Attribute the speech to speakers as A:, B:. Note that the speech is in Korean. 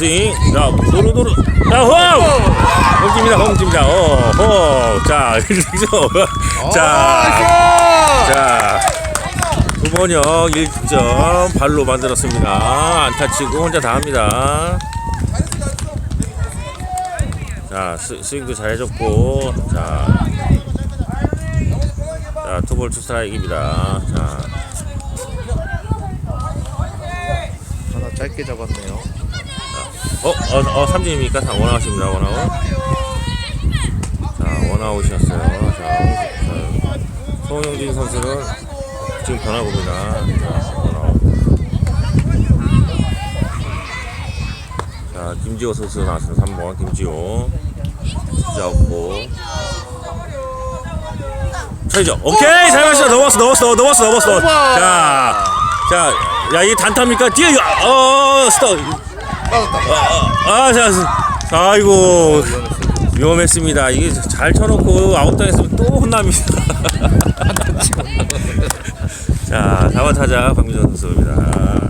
A: 스윙. 자, 노루노루. 자, 홈! 홈입니다, 홈입니다. 어, 홈. 자, 이죠 자, 자. 후번역 1점 발로 만들었습니다. 안타 치고 혼자 다 합니다. 자, 스, 스윙도 잘 해줬고, 자. 자, 투볼 투 스트라이크입니다. 자,
B: 하나 짧게 잡았네요.
A: 어, 어, 어, 삼진입니까? 다 원아웃입니다, 원아웃. 자, 원아웃이었어요. 자, 자, 송영진 선수는 지금 변화구입니다. 자, 원아웃. 자, 김지호 선수 나왔습니다. 3번, 김지호. 진짜 없고. 최죠. 오케이! 잘 맞았어. 넘었어, 넘었어, 넘었어, 넘었어. 자, 자, 야, 이게 단타입니까? 이거, 어, 스톱. 아, 자, 자, 아이고 위험했습니다. 이게 잘 쳐놓고 아웃당했으면 또 혼납니다. 자, 4번 타자 박민정 선수입니다.